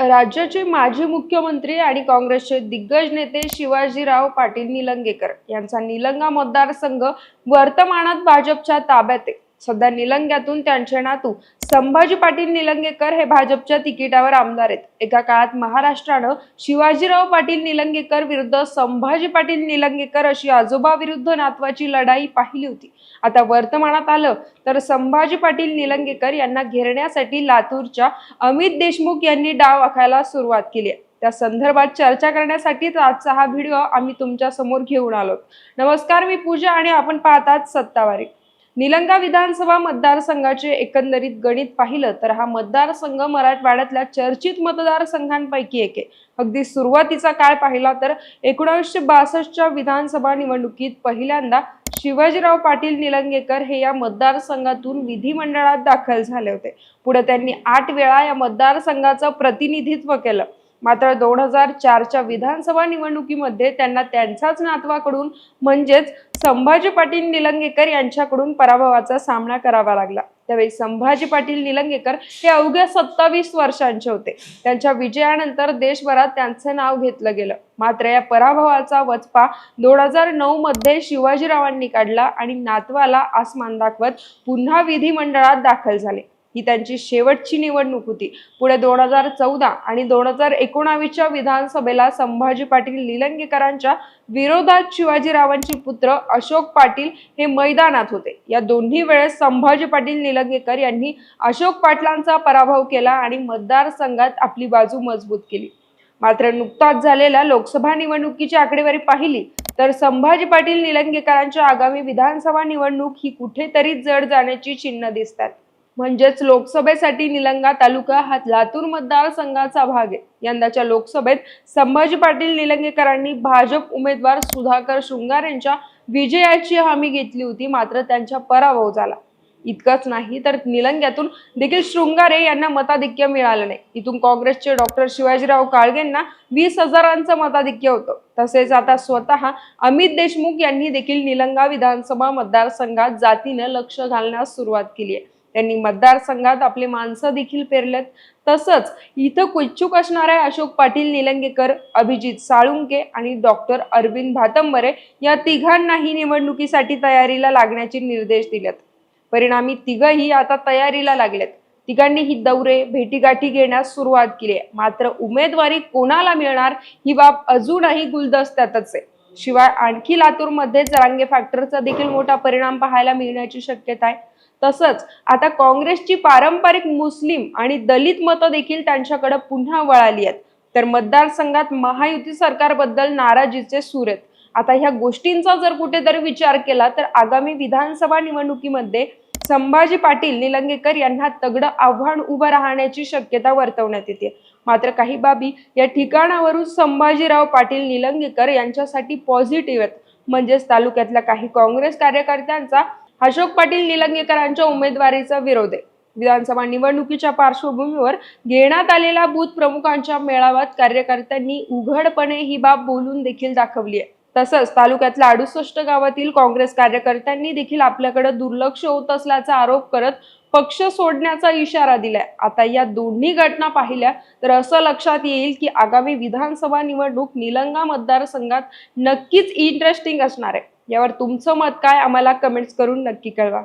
राज्याचे माजी मुख्यमंत्री आणि काँग्रेसचे दिग्गज नेते शिवाजीराव पाटील निलंगेकर यांचा निलंगा मतदारसंघ वर्तमानात भाजपच्या ताब्यात आहे. सध्या निलंग्यातून त्यांचे नातू संभाजी पाटील निलंगेकर हे भाजपच्या तिकिटावर आमदार आहेत. एका काळात महाराष्ट्रानं शिवाजीराव पाटील निलंगेकर विरुद्ध संभाजी पाटील निलंगेकर अशी आजोबा विरुद्ध नातवाची लढाई पाहिली होती. आता वर्तमानात आलं तर संभाजी पाटील निलंगेकर यांना घेरण्यासाठी लातूरच्या अमित देशमुख यांनी डाव आखायला सुरुवात केली आहे. त्या संदर्भात चर्चा करण्यासाठीच आजचा हा व्हिडिओ आम्ही तुमच्यासमोर घेऊन आलो नमस्कार मी पूजा आणि आपण पाहतात सत्तावारी. निलंगा विधानसभा मतदारसंघाचे एकंदरीत गणित पाहिलं तर हा मतदारसंघ मराठवाड्यातल्या चर्चित मतदारसंघांपैकी एक आहे. अगदी सुरुवातीचा काळ पाहिला तर एकोणीसशे बासष्टच्या विधानसभा निवडणुकीत पहिल्यांदा शिवाजीराव पाटील निलंगेकर हे या मतदारसंघातून विधिमंडळात दाखल झाले होते. पुढे त्यांनी आठ वेळा या मतदारसंघाचं प्रतिनिधित्व केलं. मात्र दोन हजार चारच्या विधानसभा निवडणुकीमध्ये त्यांना त्यांचाच नातवाकडून म्हणजेच संभाजी पाटील निलंगेकर यांच्याकडून पराभवाचा सामना करावा लागला. त्यावेळी संभाजी पाटील निलंगेकर हे अवघ्या सत्तावीस वर्षांचे होते. त्यांच्या विजयानंतर देशभरात त्यांचं नाव घेतलं गेलं. मात्र या पराभवाचा वचपा दोन हजार नऊ मध्ये शिवाजीरावांनी काढला आणि नातवाला आसमान दाखवत पुन्हा विधिमंडळात दाखल झाले. ही त्यांची शेवटची निवडणूक होती. पुढे दोन हजार चौदा आणि दोन हजार एकोणावीसच्या विधानसभेला संभाजी पाटील निलंगेकरांच्या विरोधात शिवाजीरावांचे पुत्र अशोक पाटील हे मैदानात होते. या दोन्ही वेळेस संभाजी पाटील निलंगेकर यांनी अशोक पाटलांचा पराभव केला आणि मतदारसंघात आपली बाजू मजबूत केली. मात्र नुकताच झालेल्या लोकसभा निवडणुकीची आकडेवारी पाहिली तर संभाजी पाटील निलंगेकरांच्या आगामी विधानसभा निवडणूक ही कुठेतरी जड जाण्याची चिन्ह दिसतात. म्हणजेच लोकसभेसाठी निलंगा तालुका हा लातूर मतदारसंघाचा भाग आहे. यंदाच्या लोकसभेत संभाजी पाटील निलंगेकरांनी भाजप उमेदवार सुधाकर शृंगार यांच्या विजयाची हमी घेतली होती मात्र त्यांचा पराभव झाला. इतकंच नाही तर निलंग्यातून देखील शृंगारे यांना मताधिक्य मिळालं नाही. इथून काँग्रेसचे डॉक्टर शिवाजीराव काळगेंना वीस हजारांचं मताधिक्य होतं. तसेच आता स्वतः अमित देशमुख यांनी देखील निलंगा विधानसभा मतदारसंघात जातीनं लक्ष घालण्यास सुरुवात केली आहे. त्यांनी मतदारसंघात आपले माणसं देखील पेरलेत. तसंच इथं इच्छुक असणारे अशोक पाटील निलंगेकर अभिजित साळुंके आणि डॉक्टर अरविंद भातंबरे या तिघांनाही निवडणुकीसाठी तयारीला लागण्याचे निर्देश दिलेत. परिणामी तिघही आता तयारीला लागलेत. तिघांनी ही दौरे भेटीगाठी घेण्यास सुरुवात केली आहे. मात्र उमेदवारी कोणाला मिळणार ही बाब अजूनही गुलदस्त्यातच आहे. शिवाय आणखी लातूरमध्ये जरांगे फॅक्टरचा देखील मोठा परिणाम पाहायला मिळण्याची शक्यता आहे. तसंच आता काँग्रेसची पारंपरिक मुस्लिम आणि दलित मतं देखील त्यांच्याकडे पुन्हा वळाली आहेत. तर मतदारसंघात महायुती सरकारबद्दल नाराजीचे सूर आहेत. आता ह्या गोष्टींचा जर कुठेतरी विचार केला तर आगामी विधानसभा निवडणुकीमध्ये संभाजी पाटील निलंगेकर यांना तगडं आव्हान उभं राहण्याची शक्यता वर्तवण्यात येते. मात्र काही बाबी या ठिकाणावरून संभाजीराव पाटील निलंगेकर यांच्यासाठी पॉझिटिव्ह आहेत. म्हणजेच तालुक्यातल्या काही काँग्रेस कार्यकर्त्यांचा अशोक पाटील निलंगेकरांच्या उमेदवारीचा विरोध आहे. विधानसभा निवडणुकीच्या पार्श्वभूमीवर घेण्यात आलेल्या बूथ प्रमुखांच्या मेळाव्यात कार्यकर्त्यांनी उघडपणे ही बाब बोलून देखील दाखवली आहे. तसंच तालुक्यातल्या अडुसष्ट गावातील काँग्रेस कार्यकर्त्यांनी देखील आपल्याकडे दुर्लक्ष होत असल्याचा आरोप करत पक्ष सोडण्याचा इशारा दिलाय. आता या दोन्ही घटना पाहिल्या तर असं लक्षात येईल की आगामी विधानसभा निवडणूक निलंगा मतदारसंघात नक्कीच इंटरेस्टिंग असणार आहे. यावर तुमचं मत काय आम्हाला कमेंट्स करून नक्की कळवा.